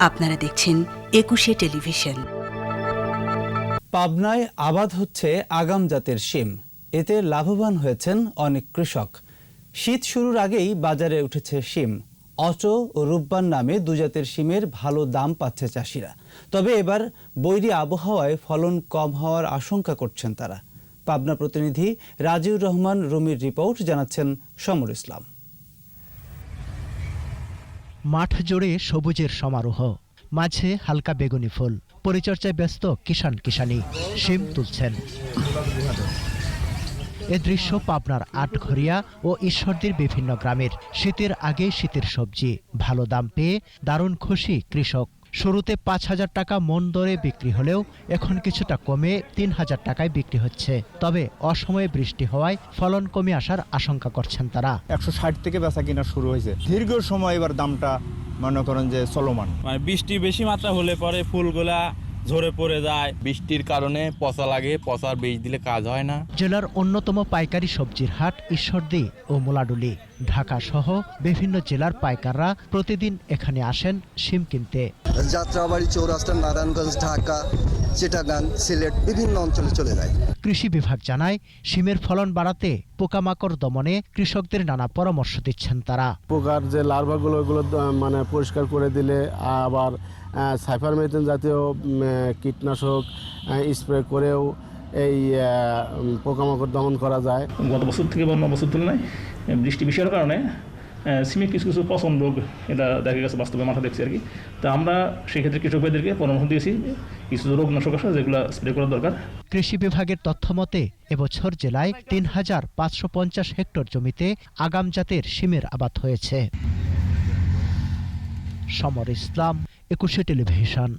আপনারা দেখছেন একুশে টেলিভিশন। পাবনায় আবাদ হচ্ছে আগাম জাতের শিম। এতে লাভবান হয়েছেন অনেক কৃষক। শীত শুরুর আগেই বাজারে উঠেছে শিম। অচ ও রূপবান নামে দু জাতের শিমের ভালো দাম পাচ্ছে চাষিরা। তবে এবার বৈরী আবহাওয়ায় ফলন কম হওয়ার আশঙ্কা করছেন তারা। পাবনা প্রতিনিধি রাজিউর রহমান রুমির রিপোর্ট জানাচ্ছেন সমর ইসলাম। মাঠ জুড়ে সবুজের সমারোহ। মাঝে হালকা বেগুনি ফুল। পরিচর্যায় ব্যস্ত কিষান কিষানি শিম তুলছেন। এ দৃশ্য পাবনার আটঘরিয়া ও ঈশ্বরদীর বিভিন্ন গ্রামের। শীতের আগে শীতের সবজি। ভালো দাম পেয়ে দারুণ খুশি কৃষক। শুরুতে পাঁচ হাজার টাকা মন দরে বিক্রি হলেও এখন কিছুটা কমে তিন হাজার টাকায় বিক্রি হচ্ছে। তবে অসময়ে বৃষ্টি হওয়ায় ফলন কমে আসার আশঙ্কা করছেন তারা। একশো ষাট থেকে বেচা কিনা শুরু হয়েছে। দীর্ঘ সময় এবার দামটা মনে করেন যে চলমান। মানে বৃষ্টি বেশি মাত্রা হলে পরে ফুলগুলা ঝরে পড়ে যায়। বৃষ্টির কারণে পচা লাগে পচার বীজ দিলে কাজ হয় না। জেলার অন্যতম পাইকারি সবজির হাট ঈশ্বরদী ও মোলাডুলি। ঢাকা সহ বিভিন্ন জেলার পাইকাররা প্রতিদিন এখানে আসেন সিম কিনতে। যাত্রাবাড়ি চৌরাস্তা নারায়ণগঞ্জ ঢাকা। চিটাগাং সিলেট বিভিন্ন অঞ্চলে চলে যায়। কৃষি বিভাগ জানায় শিমের ফলন বাড়াতে পোকামাকড় দমনে কৃষকদের নানা পরামর্শ দিচ্ছেন তারা। পোকার যে লার্ভাগুলো ওগুলো মানে পরিষ্কার করে দিলে আবার সাইফারমেথিন জাতীয় কীটনাশক স্প্রে করেও এই পোকামাকড় দমন করা যায়। গত বছর থেকে বা অন্য বছর তুলনায় বৃষ্টি বেশি হওয়ার কারণে সিমের কিছু কিছু পছন্দ রোগ এটা দেখা গেছে বাস্তবে মাথা দেখছি আর কি। তা আমরা সেক্ষেত্রে কৃষক ভাইদেরকে পরামর্শ দিয়েছি কিছু রোগনাশক আছে যেগুলো স্প্রে করা দরকার। কৃষি বিভাগের তথ্য মতে, এবছর জেলায় তিন হাজার পাঁচশো পঞ্চাশ হেক্টর জমিতে আগাম জাতের সিমের আবাদ হয়েছে। সমর ইসলাম, একুশে টেলিভিশন।